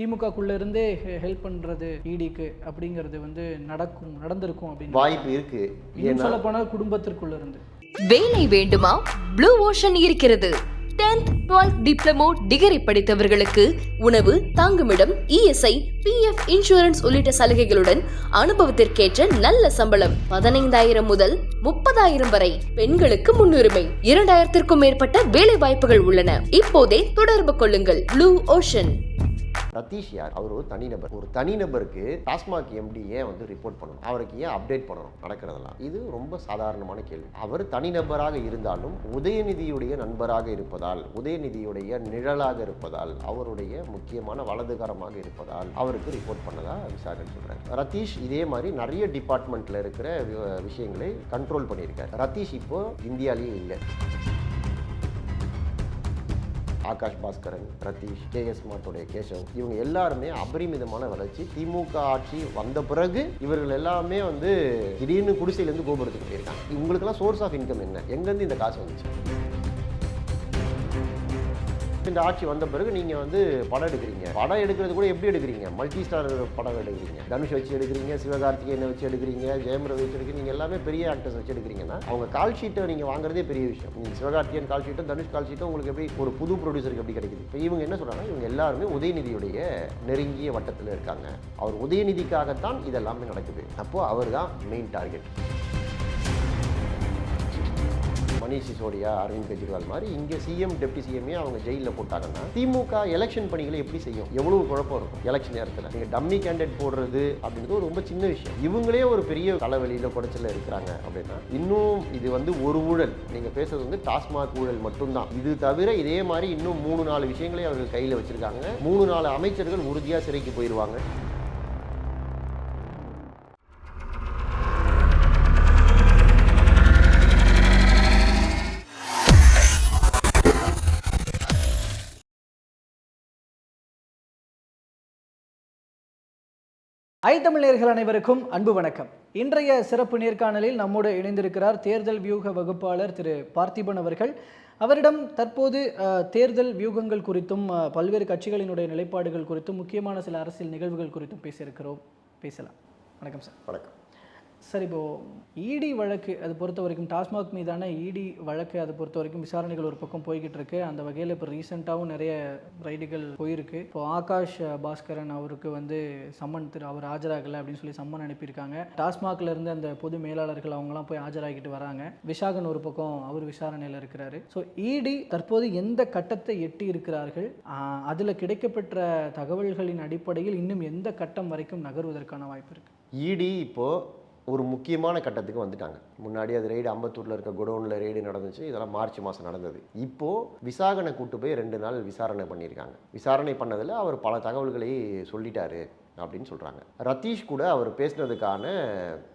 திமுகக்குள்ள இருந்தே ஹெல்ப் பண்றது இடிக்கு அப்படிங்கிறது வந்து நடக்கும் நடந்திருக்கும் அப்படின்னு. வாய்ப்பு இருக்கு. சொல்ல போனா குடும்பத்திற்குள்ள இருந்து வேலை வேண்டுமா? ப்ளூ ஓஷன் இருக்கிறது. 10th 12th டிப்ளமோ டிகிரி படித்தவர்களுக்கு உணவு தங்குமிடம் இஎஸ்ஐ பிஎஃப் இன்சூரன்ஸ் உள்ளிட்ட சலுகைகளுடன் அனுபவத்திற்கேற்ற நல்ல சம்பளம். பதினைந்தாயிரம் முதல் முப்பதாயிரம் வரை பெண்களுக்கு முன்னுரிமை. இரண்டாயிரத்திற்கும் மேற்பட்ட வேலை வாய்ப்புகள் உள்ளன. இப்போதே தொடர்பு கொள்ளுங்கள். ப்ளூ ஓஷன் ரத்தீஷ் யார்? அவர் ஒரு தனிநபர் ஒரு தனிநபருக்கு டாஸ்மாக் எம்டி ஏன் வந்து ரிப்போர்ட் பண்ணணும். அவருக்கு ஏன் அப்டேட் பண்ணணும்? நடக்கிறதெல்லாம். இது ரொம்ப சாதாரணமான கேள்வி. அவர் தனிநபராக இருந்தாலும் உதயநிதியுடைய நண்பராக இருப்பதால் உதயநிதியுடைய நிழலாக இருப்பதால் அவருடைய முக்கியமான வலதுகரமாக இருப்பதால் அவருக்கு ரிப்போர்ட் பண்ணதா விசாகன் சொல்றாரு. ரத்தீஷ் இதே மாதிரி நிறைய டிபார்ட்மெண்ட்ல இருக்கிற வி- விஷயங்களை கண்ட்ரோல் பண்ணியிருக்காரு. ரத்தீஷ் இப்போ இந்தியாலேயே இல்லை. ஆகாஷ் பாஸ்கரன் ரத்தீஷ் கே எஸ் மாத்தோடைய கேசவ் இவங்க எல்லாருமே அபரிமிதமான வளர்ச்சி. திமுக ஆட்சி வந்த பிறகு இவர்கள் எல்லாமே வந்து திடீர்னு குடிசையிலேருந்து கோபுரத்துக்கு போயிருக்காங்க. இவங்களுக்கெல்லாம் சோர்ஸ் ஆஃப் இன்கம் என்ன? எங்கேருந்து இந்த காசு வந்துச்சு? இந்த ஆட்சி வந்த பிறகு நீங்கள் வந்து படம் எடுக்கிறீங்க. படம் எடுக்கிறது கூட எப்படி எடுக்கிறீங்க? மல்டி ஸ்டார் படம் எடுக்கிறீங்க. தனுஷ் வச்சு எடுக்கிறீங்க சிவகார்த்திகேயனை வச்சு எடுக்கிறீங்க ஜெயம் ரவி வச்சு எடுக்கிறீங்க நீங்கள் எல்லாமே பெரிய ஆக்டர்ஸ் வச்சு எடுக்கிறீங்கன்னா அவங்க கால் ஷீட்டை நீங்கள் வாங்குறதே பெரிய விஷயம். நீங்கள் சிவகார்த்திகேயன் கால் ஷீட்டும் தனுஷ் கால் ஷீட்டும் உங்களுக்கு எப்படி ஒரு புது ப்ரொடியூசருக்கு எப்படி கிடைக்குது? இப்போ இவங்க என்ன சொல்கிறாங்க இவங்க எல்லாருமே உதயநிதியுடைய நெருங்கிய வட்டத்தில் இருக்காங்க. அவர் உதயநிதிக்காகத்தான் இதெல்லாமே நடக்குது. அப்போது அவர் தான் மெயின் டார்கெட் மணிஷ் சிசோடியா அரவிந்த் கெஜ்ரிவால் மாதிரி இங்கே சிஎம் டெப்டி சிஎம்ஏ அவங்க ஜெயிலில் போட்டாங்கன்னா திமுக எலெக்ஷன் பணிகளை எப்படி செய்யும்? எவ்வளவு குழப்பம் இருக்கும் எலெக்ஷன் நேரத்தில்? நீங்கள் டம்மி கேண்டிடேட் போடுறது அப்படின்றது ஒரு ரொம்ப சின்ன விஷயம். இவங்களே ஒரு பெரிய தலைவலியில் குடைச்சல இருக்கிறாங்க அப்படின்னா இன்னும் இது வந்து ஒரு ஊழல். நீங்கள் பேசுறது வந்து டாஸ்மாக் ஊழல் மட்டும்தான். இது தவிர இதே மாதிரி இன்னும் மூணு நாலு விஷயங்களை அவர்கள் கையில் வச்சிருக்காங்க. மூணு நாலு அமைச்சர்கள் உறுதியாக சிறைக்கு போயிடுவாங்க ஐ தமிழர்கள் அனைவருக்கும் அன்பு வணக்கம். இன்றைய சிறப்பு நேர்காணலில் நம்மோடு இணைந்திருக்கிறார் தேர்தல் வியூக வகுப்பாளர் திரு பார்த்திபன் அவர்கள். அவரிடம் தற்போது தேர்தல் வியூகங்கள் குறித்தும் பல்வேறு கட்சிகளினுடைய நிலைப்பாடுகள் குறித்தும் முக்கியமான சில அரசியல் நிகழ்வுகள் குறித்தும் பேசியிருக்கிறோம். பேசலாம். வணக்கம் சார். வணக்கம். சார் இப்போ இடி வழக்கு அது பொறுத்த வரைக்கும் டாஸ்மாக் மீதான இடி வழக்கு அதை பொறுத்த வரைக்கும் விசாரணைகள் ஒரு பக்கம் போய்கிட்டு இருக்கு. அந்த வகையில் இப்போ ரீசெண்டாகவும் நிறைய ரைடுகள் போயிருக்கு. இப்போ ஆகாஷ் பாஸ்கரன் அவருக்கு வந்து சம்மன் திரு அவர் ஆஜராகலை அப்படின்னு சொல்லி சம்மன் அனுப்பியிருக்காங்க. டாஸ்மாக்ல இருந்து அந்த பொது மேலாளர்கள் அவங்கலாம் போய் ஆஜராகிட்டு வராங்க. விஷாகன் ஒரு பக்கம் அவர் விசாரணையில் இருக்கிறாரு. ஸோ இடி தற்போது எந்த கட்டத்தை எட்டி இருக்கிறார்கள்? அதில் கிடைக்கப்பெற்ற தகவல்களின் அடிப்படையில் இன்னும் எந்த கட்டம் வரைக்கும் நகர்வதற்கான வாய்ப்பு இருக்கு? இடி இப்போது ஒரு முக்கியமான கட்டத்துக்கு வந்துட்டாங்க. முன்னாடி அது ரெய்டு அம்பத்தூரில் இருக்க குடோனில் ரெய்டு நடந்துச்சு. இதெல்லாம் மார்ச் மாதம் நடந்தது. இப்போது விசாகனை கூட்டு போய் ரெண்டு நாள் விசாரணை பண்ணியிருக்காங்க. விசாரணை பண்ணதில் அவர் பல தகவல்களை சொல்லிட்டாரு. அப்படின்னு சொல்கிறாங்க ரத்தீஷ் கூட அவர் பேசினதுக்கான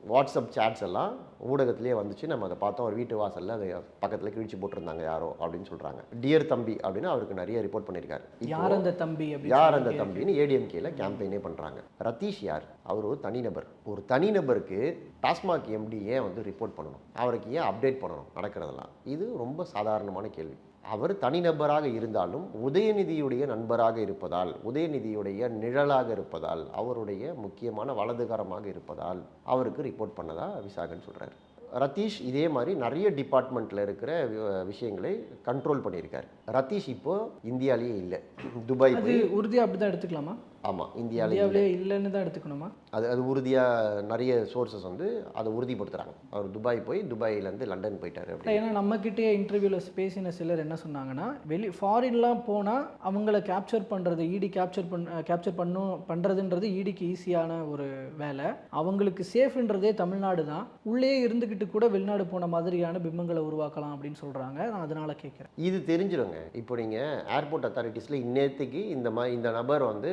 வாட்ஸ்அப் சேட்ஸ் எல்லாம் ஊடகத்திலே வந்துச்சு. நம்ம அதை பார்த்தோம். அவர் வீட்டு வாசலில் அதை பக்கத்தில் கிழிச்சு போட்டிருந்தாங்க யாரோ அப்படின்னு சொல்கிறாங்க டியர் தம்பி அப்படின்னு அவருக்கு நிறைய ரிப்போர்ட் பண்ணியிருக்காரு. யார் அந்த தம்பி யார் அந்த தம்பின்னு ஏடிஎம்கேல கேம்பெயினே பண்ணுறாங்க ரத்தீஷ் யார்? அவர் ஒரு தனிநபர். ஒரு தனிநபருக்கு டாஸ்மாக் எம்டி ஏன் வந்து ரிப்போர்ட் பண்ணணும்? அவருக்கு ஏன் அப்டேட் பண்ணணும்? நடக்கிறதெல்லாம். இது ரொம்ப சாதாரணமான கேள்வி. அவர் தனிநபராக இருந்தாலும் உதயநிதியுடைய நண்பராக இருப்பதால் உதயநிதியுடைய நிழலாக இருப்பதால் அவருடைய முக்கியமான வலதுகரமாக இருப்பதால் அவருக்கு ரிப்போர்ட் பண்ணதா விசாகன் சொல்கிறார் ரத்தீஷ் இதே மாதிரி நிறைய டிபார்ட்மெண்ட்டில் இருக்கிற வி- விஷயங்களை கண்ட்ரோல் பண்ணியிருக்காரு. ரத்தீஷ் இப்போ இந்தியாலேயே இல்லை. துபாய் அது போய். உறுதியா அப்படிதான் எடுத்துக்கலாமா? ஆமாம் இந்தியாவிலே இல்லை. இந்தியாவிலே இல்லைன்னு தான் எடுத்துக்கணுமா? அது அது உறுதியாக நிறைய சோர்சஸ் வந்து அதை உறுதிப்படுத்துகிறாங்க அவர் துபாய் போய் துபாயிலேருந்து லண்டன் போயிட்டாரு அப்படி ஏன்னா நம்ம கிட்டே இன்டர்வியூவில் பேசின சிலர் என்ன சொன்னாங்கன்னா வெளி ஃபாரின்லாம் போனால் அவங்கள கேப்சர் பண்ணுறது இடி கேப்சர் பண் கேப்சர் பண்ணும் பண்ணுறதுன்றது இடிக்கு ஈஸியான ஒரு வேலை. அவங்களுக்கு சேஃப்ன்றதே தமிழ்நாடு தான். உள்ளே இருந்துக்கிட்டு கூட வெளிநாடு போன மாதிரியான பிம்பங்களை உருவாக்கலாம் அப்படின்னு சொல்கிறாங்க நான் அதனால கேட்குறேன் இது தெரிஞ்சிருங்க. இப்போ நீங்கள் ஏர்போர்ட் அத்தாரிட்டிஸில் இன்னேத்துக்கு இந்த மாதிரி இந்த நபர் வந்து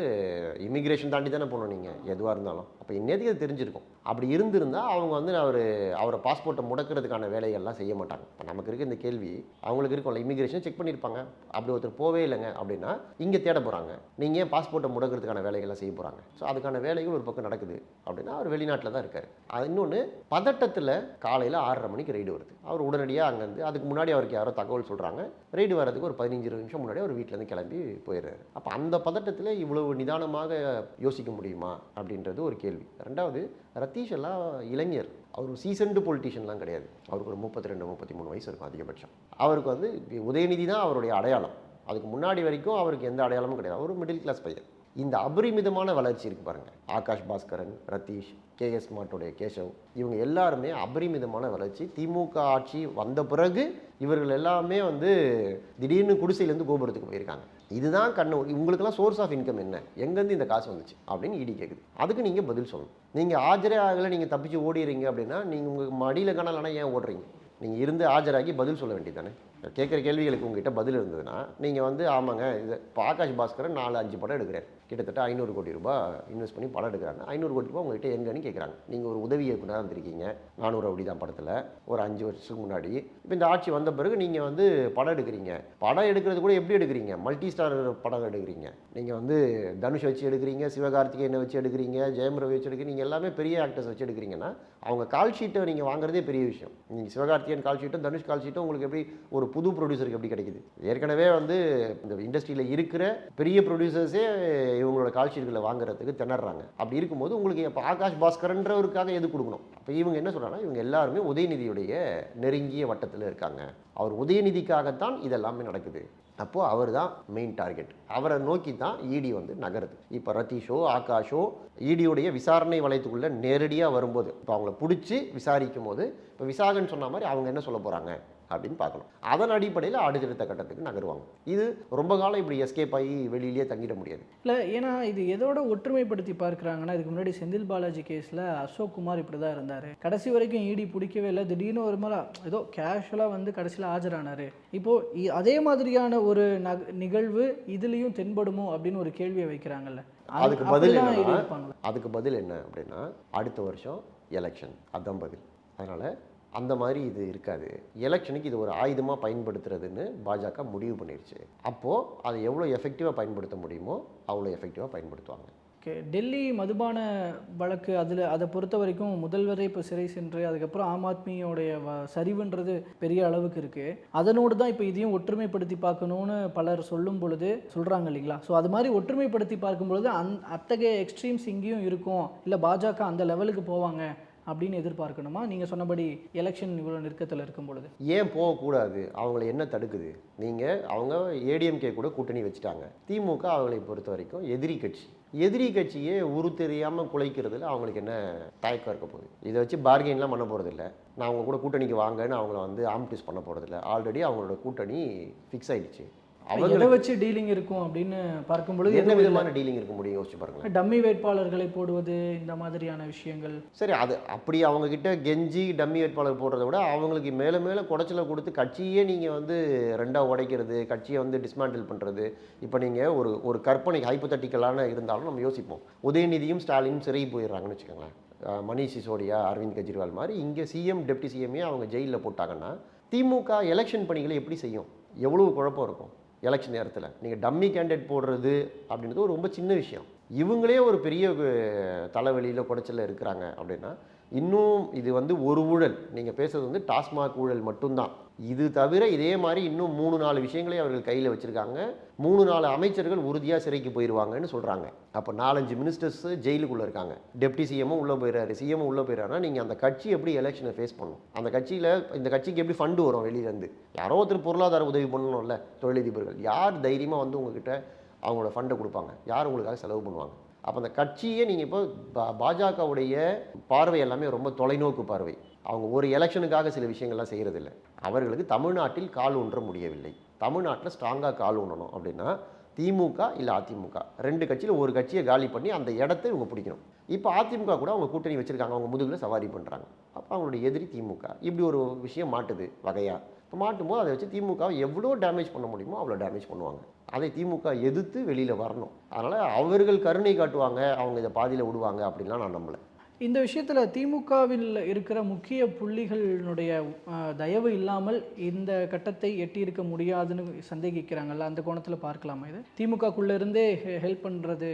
இமிக்ரேஷன் தாண்டி தானே போகணும் நீங்கள் எதுவாக இருந்தாலும். அப்போ இன்னேத்துக்கு அது தெரிஞ்சிருக்கும். அப்படி இருந்திருந்தால் அவங்க வந்து அவர் அவரை பாஸ்போர்ட்டை முடக்கிறதுக்கான வேலைகள்லாம் செய்ய மாட்டாங்க. இப்போ நமக்கு இருக்க இந்த கேள்வி அவங்களுக்கு இருக்கும்ல இமிக்ரேஷன் செக் பண்ணியிருப்பாங்க அப்படி ஒருத்தர் போவே இல்லைங்க அப்படின்னா இங்கே தேட போகிறாங்க நீங்கள் ஏன் பாஸ்போர்ட்டை முடக்கிறதுக்கான வேலைகள்லாம் செய்ய போகிறாங்க ஸோ அதுக்கான வேலைகள் ஒரு பக்கம் நடக்குது அப்படின்னா அவர் வெளிநாட்டில் தான் இருக்கார். அது இன்னொன்று பதட்டத்தில் காலையில் ஆறரை மணிக்கு ரைடு வருது. அவர் உடனடியாக அங்கேருந்து அதுக்கு முன்னாடி அவருக்கு யாரோ தகவல் சொல்கிறாங்க ரைடு வர்றதுக்கு ஒரு பதினஞ்சு நிமிஷம் முன்னாடி அவர் வீட்டிலேருந்து கிளம்பி போயிடுறாரு. அப்போ அந்த பதட்டத்தில் இவ்வளவு நிதானமாக யோசிக்க முடியுமா அப்படின்றது ஒரு கேள்வி. ரெண்டாவது சதீஷ் எல்லாம் இளைஞர். அவர் சீசன்டு பொலிட்டிஷியன்லாம் கிடையாது. அவருக்கு ஒரு முப்பத்தி ரெண்டு முப்பத்தி மூணு வயசு இருக்கும் அதிகபட்சம். அவருக்கு வந்து உதயநிதி தான் அவருடைய அடையாளம். அதுக்கு முன்னாடி வரைக்கும் அவருக்கு எந்த அடையாளமும் கிடையாது. அவர் மிடில் கிளாஸ் பையன். இந்த அபரிமிதமான வளர்ச்சி இருக்கு பாருங்க. ஆகாஷ் பாஸ்கரன் ரத்தீஷ் கே எஸ் மாட்டோடைய கேசவ் இவங்க எல்லாருமே அபரிமிதமான வளர்ச்சி. திமுக ஆட்சி வந்த பிறகு இவர்கள் எல்லாமே வந்து திடீர்னு குடிசையிலேருந்து கோபுரத்துக்கு போயிருக்காங்க. இதுதான் கண்ணு உங்களுக்கெல்லாம் சோர்ஸ் ஆஃப் இன்கம் என்ன? எங்கேருந்து இந்த காசு வந்துச்சு? அப்படின்னு இடி கேட்குது அதுக்கு நீங்கள் பதில் சொல்லணும். நீங்கள் ஆஜரே ஆகலை நீங்கள் தப்பிச்சு ஓடிடுறீங்க அப்படின்னா நீங்கள் உங்கள் மடியில் காணலன்னா ஏன் ஓடுறீங்க? நீங்கள் இருந்து ஆஜராகி பதில் சொல்ல வேண்டியதானே கேட்குற கேள்விகளுக்கு உங்ககிட்ட பதில் இருந்ததுன்னா நீங்கள் வந்து ஆமாங்க இது இப்போ ஆகாஷ் பாஸ்கரன் நாலு அஞ்சு படம் எடுக்கிறார். கிட்டத்தட்ட ஐநூறு கோடி ரூபாய் இன்வெஸ்ட் பண்ணி படம் எடுக்கிறாங்க. ஐநூறு கோடி ரூபாய் உங்ககிட்ட எங்கன்னு கேட்குறாங்க. நீங்கள் ஒரு உதவி இயக்குனராக இருந்திருக்கீங்க. நானூறு அப்படி தான் படத்தில். ஒரு அஞ்சு வருஷத்துக்கு முன்னாடி. இப்போ இந்த ஆட்சி வந்த பிறகு நீங்கள் வந்து படம் எடுக்கிறீங்க. படம் எடுக்கிறது கூட எப்படி எடுக்கிறீங்க? மல்டி ஸ்டார் படம் எடுக்கிறீங்க. நீங்கள் வந்து தனுஷ் வச்சு எடுக்கிறீங்க சிவகார்த்திகேயனை வச்சு எடுக்கிறீங்க ஜெயம் ரவி வச்சு எடுக்கிறீங்க. நீங்கள் எல்லாமே பெரிய ஆக்டர்ஸ் வச்சு எடுக்கிறீங்கன்னா அவங்க கால் ஷீட்டை நீங்கள் வாங்குறதே பெரிய விஷயம். நீங்கள் சிவகார்த்திகேயன் கால் ஷீட்டும் தனுஷ் கால் ஷீட்டும் உங்களுக்கு எப்படி ஒரு புது ப்ரொடியூசருக்கு எப்படி கிடைக்குது? ஏற்கனவே வந்து இந்த இண்டஸ்ட்ரியில் இருக்கிற பெரிய ப்ரொடியூசர்ஸே இவங்களோட கால்ஷீட்களை வாங்குறதுக்கு திணறாங்க. அப்படி இருக்கும்போது உங்களுக்கு இப்போ ஆகாஷ் பாஸ்கரன்றவருக்காக எது கொடுக்கணும்? அப்போ இவங்க என்ன சொல்கிறாங்கன்னா இவங்க எல்லாருமே உதயநிதியுடைய நெருங்கிய வட்டத்தில் இருக்காங்க. அவர் உதயநிதிக்காகத்தான் இதெல்லாமே நடக்குது. அப்போது அவர் தான் மெயின் டார்கெட் அவரை நோக்கி தான் இடி வந்து நகருது. இப்போ ரத்தீஷோ ஆகாஷோ e இடியுடைய விசாரணை வளையத்துக்குள்ளே நேரடியாக வரும்போது இப்போ அவங்கள பிடிச்சி விசாரிக்கும் போது இப்போ விசாகன்னு சொன்ன மாதிரி அவங்க என்ன சொல்ல போகிறாங்க அப்படின்னு பார்க்கணும். அதன் அடிப்படையில் அடுத்தடுத்த கட்டத்துக்கு நகருவாங்க. இது ரொம்ப காலம் இப்படி எஸ்கேப் ஆகி வெளியிலேயே தங்கிட முடியாது. இல்லை ஏன்னா இது எதோட ஒற்றுமைப்படுத்தி பார்க்குறாங்கன்னா இதுக்கு முன்னாடி செந்தில் பாலாஜி கேஸில் அசோக் குமார் இப்படி தான் இருந்தார். கடைசி வரைக்கும் ஈடி பிடிக்கவே இல்லை. திடீர்னு ஒரு மேலே ஏதோ கேஷுவலாக வந்து கடைசியில் ஆஜரானார். இப்போது அதே மாதிரியான ஒரு நக நிகழ்வு இதுலேயும் தென்படுமோ அப்படின்னு ஒரு கேள்வியை வைக்கிறாங்கல்ல. அது- அதுக்கு பதில் அதுக்கு பதில் என்ன அப்படின்னா அடுத்த வருஷம் எலெக்ஷன் அதான் பதில். அதனால் அந்த மாதிரி இது இருக்காது. எலெக்ஷனுக்கு இது ஒரு ஆயுதமாக பயன்படுத்துறதுன்னு பாஜக முடிவு பண்ணிருச்சு. அப்போது அதை எவ்வளோ எஃபெக்டிவாக பயன்படுத்த முடியுமோ அவ்வளோ எஃபெக்டிவாக பயன்படுத்துவாங்க. ஓகே. டெல்லி மதுபான வழக்கு அதில் அதை பொறுத்த வரைக்கும் முதல்வரே இப்போ சிறை சென்று அதுக்கப்புறம் ஆம் ஆத்மியோடைய வ- சரிவுன்றது பெரிய அளவுக்கு இருக்குது அதனோடு தான் இப்போ இதையும் ஒற்றுமைப்படுத்தி பார்க்கணும்னு பலர் சொல்லும் பொழுது சொல்கிறாங்க இல்லைங்களா? ஸோ அது மாதிரி ஒற்றுமைப்படுத்தி பார்க்கும் பொழுது அந் அத்தகைய எக்ஸ்ட்ரீம்ஸ் இங்கேயும் இருக்கும். இல்லை பாஜக அந்த லெவலுக்கு போவாங்க. அப்படின்னு எதிர்பார்க்கணுமா? நீங்கள் சொன்னபடி எலெக்ஷன் இவ்வளோ நெருக்கத்தில் இருக்கும் பொழுது ஏன் போகக்கூடாது? அவங்கள என்ன தடுக்குது? நீங்கள் அவங்க ஏடிஎம்கே கூட கூட்டணி வச்சுட்டாங்க. திமுக அவங்களை பொறுத்த வரைக்கும் எதிரி கட்சி. எதிரி கட்சியே உரு தெரியாமல் குலைக்கிறதுல அவங்களுக்கு என்ன தயக்கம் இருக்க போகுது? இதை வச்சு பார்கெயின்லாம் பண்ண போகிறதில்ல நான் அவங்க கூட கூட்டணிக்கு வாங்கன்னு அவங்கள வந்து ஆம்டிஸ் பண்ண போகிறதில்ல ஆல்ரெடி அவங்களோட கூட்டணி ஃபிக்ஸ் ஆகிடுச்சு அவங்க எதை வச்சு டீலிங் இருக்கும் அப்படின்னு பார்க்கும் பொழுது என்ன விதமான டீலிங் இருக்க முடியும்? யோசிச்சு பாருங்களேன். டம்மி வேட்பாளர்களை போடுவது இந்த மாதிரியான விஷயங்கள். சரி அது அப்படி அவங்க கிட்ட கெஞ்சி டம்மி வேட்பாளர் போடுறத விட அவங்களுக்கு மேலே மேலே குடைச்சலை கொடுத்து கட்சியே நீங்கள் வந்து ரெண்டாக உடைக்கிறது கட்சியை வந்து டிஸ்மேண்டில் பண்ணுறது இப்போ நீங்கள் ஒரு ஒரு கற்பனை ஹைப்போதட்டிக்கலான இருந்தாலும் நம்ம யோசிப்போம். உதயநிதியும் ஸ்டாலினும் சிறைக்கு போயிடுறாங்கன்னு வச்சுக்கோங்களேன். மணீஷ் சிசோடியா அரவிந்த் கெஜ்ரிவால் மாதிரி இங்கே சிஎம் டெப்டி சிஎம்ஏ அவங்க ஜெயிலில் போட்டாங்கன்னா திமுக எலெக்ஷன் பணிகளை எப்படி செய்யும்? எவ்வளவு குழப்பம் இருக்கும்? எலெக்ஷன் நேரத்தில். நீங்கள் டம்மி கேண்டிடேட் போடுறது அப்படின்றது ஒரு ரொம்ப சின்ன விஷயம். இவங்களே ஒரு பெரிய தலைவலியில் குடைச்சலில் இருக்கிறாங்க அப்படின்னா இன்னும் இது வந்து ஒரு ஊழல். நீங்கள் பேசுறது வந்து டாஸ்மாக் ஊழல் மட்டும்தான். இது தவிர இதே மாதிரி இன்னும் மூணு நாலு விஷயங்களே அவர்கள் கையில் வச்சுருக்காங்க. மூணு நாலு அமைச்சர்கள் உறுதியாக சிறைக்கு போயிடுவாங்கன்னு சொல்கிறாங்க அப்போ நாலஞ்சு மினிஸ்டர்ஸ் ஜெயிலுக்குள்ளே இருக்காங்க. டெப்டி சிஎம்மும் உள்ளே போயிடுறாரு சிஎம்மும் உள்ளே போயிடுறாருன்னா நீங்கள் அந்த கட்சி எப்படி எலெக்ஷனை ஃபேஸ் பண்ணும் அந்த கட்சியில் இந்த கட்சிக்கு எப்படி ஃபண்டு வரும் வெளியிலேருந்து யாரோ ஒருத்தர் பொருளாதார உதவி பண்ணணும்ல தொழிலதிபர்கள். யார் தைரியமாக வந்து உங்ககிட்ட அவங்களோட ஃபண்டை கொடுப்பாங்க? யார் உங்களுக்காக செலவு பண்ணுவாங்க? அப்போ அந்த கட்சியே நீங்கள் இப்போ பாஜகவுடைய பார்வை எல்லாமே ரொம்ப தொலைநோக்கு பார்வை. அவங்க ஒரு எலெக்ஷனுக்காக சில விஷயங்கள்லாம் செய்கிறதில்ல அவர்களுக்கு தமிழ்நாட்டில் கால் ஊன்ற முடியவில்லை. தமிழ்நாட்டில் ஸ்ட்ராங்காக கால் ஊன்றணும் அப்படின்னா திமுக இல்லை அதிமுக. ரெண்டு கட்சியில் ஒரு கட்சியை காலி பண்ணி அந்த இடத்த இவங்க பிடிக்கணும். இப்போ அதிமுக கூட அவங்க கூட்டணி வச்சுருக்காங்க. அவங்க முதுகில் சவாரி பண்ணுறாங்க அப்போ அவங்களுடைய எதிரி திமுக. இப்படி ஒரு விஷயம் மாட்டுது வகையாக இப்போ மாட்டும்போது அதை வச்சு திமுக எவ்வளோ டேமேஜ் பண்ண முடியுமோ அவ்வளோ டேமேஜ் பண்ணுவாங்க. அதை திமுக எதிர்த்து வெளியில் வரணும். அதனால் அவர்கள் கருணை காட்டுவாங்க. அவங்க இதை பாதியில் விடுவாங்க அப்படின்லாம் நான் நம்பலை. இந்த விஷயத்தில் திமுகவில் இருக்கிற முக்கிய புள்ளிகளினுடைய தயவு இல்லாமல் இந்த கட்டத்தை எட்டியிருக்க முடியாதுன்னு சந்தேகிக்கிறாங்கல்ல அந்த கோணத்தில் பார்க்கலாமா இது? திமுகக்குள்ள இருந்தே ஹெல்ப் பண்ணுறது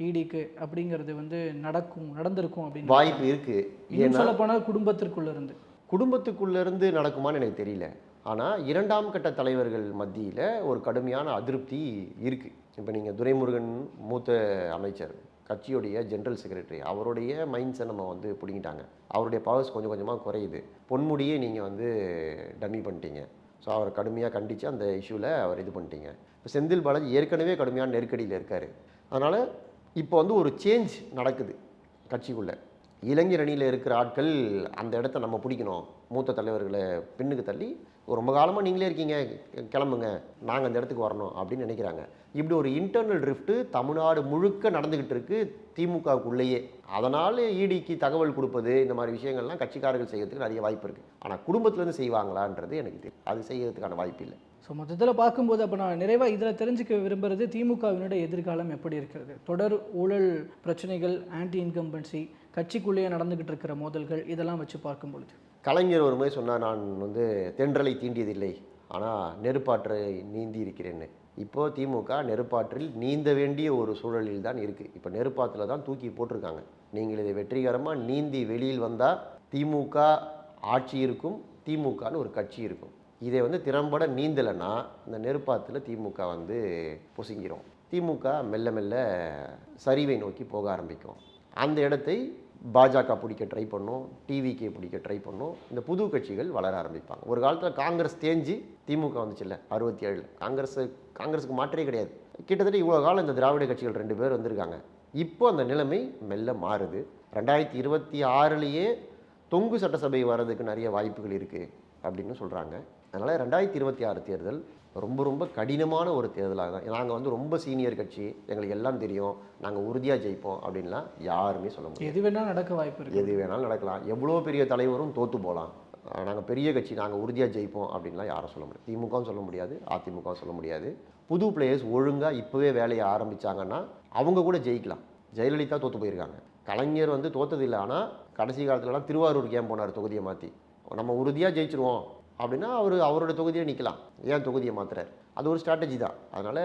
ஈடிக்கு அப்படிங்கிறது வந்து நடக்கும் நடந்திருக்கும் அப்படின்னு வாய்ப்பு இருக்குது சொல்ல போனால் குடும்பத்திற்குள்ள இருந்து குடும்பத்துக்குள்ளேருந்து நடக்குமான்னு எனக்கு தெரியல. ஆனால் இரண்டாம் கட்ட தலைவர்கள் மத்தியில் ஒரு கடுமையான அதிருப்தி இருக்குது இப்போ நீங்கள் துரைமுருகன் மூத்த அமைச்சர் கட்சியுடைய ஜென்ரல் செக்ரட்டரி அவருடைய மைண்ட்ஸை நம்ம வந்து பிடிங்கிட்டாங்க. அவருடைய பவர்ஸ் கொஞ்சம் கொஞ்சமாக குறையுது. பொன்முடியே நீங்கள் வந்து டம்மி பண்ணிட்டீங்க. ஸோ அவரை கடுமையாக கண்டித்து அந்த இஷ்யூவில் அவர் இது பண்ணிட்டீங்க. இப்போ செந்தில் பாலாஜி ஏற்கனவே கடுமையான நெருக்கடியில் இருக்கார். அதனால் இப்போ வந்து ஒரு சேஞ்ச் நடக்குது கட்சிக்குள்ளே. இளைஞர் அணியில் இருக்கிற ஆட்கள் அந்த இடத்த நம்ம பிடிக்கணும். மூத்த தலைவர்களை பின்னுக்கு தள்ளி ரொம்ப காலமாக நீங்களே இருக்கீங்க கிளம்புங்க. நாங்கள் அந்த இடத்துக்கு வரணும் அப்படின்னு நினைக்கிறாங்க. இப்படி ஒரு இன்டர்னல் ட்ரிஃப்ட்டு தமிழ்நாடு முழுக்க நடந்துக்கிட்டு இருக்கு திமுகவுக்குள்ளேயே. அதனால் இடிக்கு தகவல் கொடுப்பது இந்த மாதிரி விஷயங்கள்லாம் கட்சிக்காரர்கள் செய்யறதுக்கு நிறைய வாய்ப்பு இருக்குது ஆனால் குடும்பத்துலேருந்து செய்வாங்களான்றது எனக்கு தெரியும் அது செய்யறதுக்கான வாய்ப்பு இல்லை. ஸோ மொத்தத்தில் பார்க்கும்போது அப்போ நான் நிறைவாக இதில் தெரிஞ்சுக்க விரும்புகிறது திமுகவினுடைய எதிர்காலம் எப்படி இருக்கிறது? தொடர் ஊழல் பிரச்சனைகள் ஆன்டி இன்கம்பன்சி கட்சிக்குள்ளேயே நடந்துக்கிட்டு இருக்கிற மோதல்கள் இதெல்லாம் வச்சு பார்க்கும் பொழுது. கலைஞர் ஒரு முறை சொன்னார் நான் வந்து தென்றலை தீண்டியதில்லை ஆனால் நெருப்பாற்றை நீந்தி இருக்கிறேன்னு. இப்போது திமுக நெருப்பாற்றில் நீந்த வேண்டிய ஒரு சூழலில் தான் இருக்குது இப்போ நெருப்பாற்றில் தான் தூக்கி போட்டிருக்காங்க. நீங்கள் இதை வெற்றிகரமாக நீந்தி வெளியில் வந்தால் திமுக ஆட்சி இருக்கும் திமுகன்னு ஒரு கட்சி இருக்கும். இதை வந்து திறம்பட நீந்தலைன்னா இந்த நெருப்பாத்தில் திமுக வந்து பொசுங்கிறோம் திமுக மெல்ல மெல்ல சரிவை நோக்கி போக ஆரம்பிக்கும். அந்த இடத்தை பாஜக பிடிக்க ட்ரை பண்ணும் டிவிகே பிடிக்க ட்ரை பண்ணும் இந்த புது கட்சிகள் வளர ஆரம்பிப்பாங்க. ஒரு காலத்தில் காங்கிரஸ் தேஞ்சி திமுக வந்துச்சுல்ல அறுபத்தி ஏழில் காங்கிரஸ் காங்கிரஸுக்கு மாற்றே கிடையாது. கிட்டத்தட்ட இவ்வளோ காலம் இந்த திராவிட கட்சிகள் ரெண்டு பேர் வந்திருக்காங்க. இப்போ அந்த நிலைமை மெல்ல மாறுது. ரெண்டாயிரத்தி இருபத்தி ஆறுலேயே தொங்கு சட்டசபை வர்றதுக்கு நிறைய வாய்ப்புகள் இருக்குது அப்படின்னு சொல்கிறாங்க அதனால் ரெண்டாயிரத்தி இருபத்தி ஆறு தேர்தல் ரொம்ப ரொம்ப கடினமான ஒரு தேர்தலாக தான். நாங்கள் வந்து ரொம்ப சீனியர் கட்சி எங்களுக்கு எல்லாம் தெரியும். நாங்கள் உறுதியாக ஜெயிப்போம் அப்படின்லாம் யாருமே சொல்ல முடியாது. எது வேணால் நடக்க வாய்ப்பு இருக்கு. எது வேணாலும் நடக்கலாம். எவ்வளோ பெரிய தலைவரும் தோற்று போகலாம். நாங்கள் பெரிய கட்சி நாங்கள் உறுதியாக ஜெயிப்போம் அப்படின்லாம் யாரும் சொல்ல முடியாது. திமுகவும் சொல்ல முடியாது அதிமுகவும் சொல்ல முடியாது. புது பிளேயர்ஸ் ஒழுங்காக இப்போவே வேலையை ஆரம்பித்தாங்கன்னா அவங்க கூட ஜெயிக்கலாம். ஜெயலலிதா தோற்று போயிருக்காங்க. கலைஞர் வந்து தோத்தது இல்லை ஆனால் கடைசி காலத்துலலாம் திருவாரூருக்கு ஏன் போனார் தொகுதியை மாற்றி நம்ம உறுதியாக ஜெயிச்சிருவோம். அப்படின்னா அவர் அவரோட தொகுதியை நிற்கலாம் ஏன் தொகுதியை மாத்துறாரு? அது ஒரு ஸ்ட்ராட்டஜி தான். அதனால்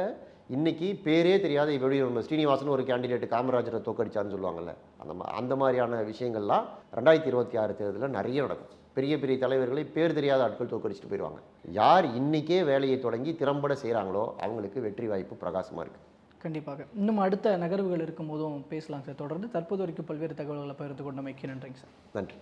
இன்னைக்கு பேரே தெரியாத இப்படி நம்ம ஸ்ரீனிவாசன் ஒரு கேண்டிடேட் காமராஜரை தோக்கடிச்சான்னு சொல்லுவாங்கல்ல. அந்த அந்த மாதிரியான விஷயங்கள்லாம் ரெண்டாயிரத்தி இருபத்தி ஆறு தேர்தலில் நிறைய நடக்கும். பெரிய பெரிய தலைவர்களை பேர் தெரியாத ஆட்கள் தோக்கடிச்சிட்டு போயிடுவாங்க யார் இன்னைக்கே வேலையை தொடங்கி திறம்பட செய்கிறாங்களோ அவங்களுக்கு வெற்றி வாய்ப்பு பிரகாசமாக இருக்குது கண்டிப்பாக. இன்னும் அடுத்த நகர்வுகள் இருக்கும்போதும் பேசலாம் சார். தொடர்ந்து தற்போது வரைக்கும் பல்வேறு தகவல்களை பகிர்ந்து கொண்டமைக்கு நன்றிங்க சார். நன்றி.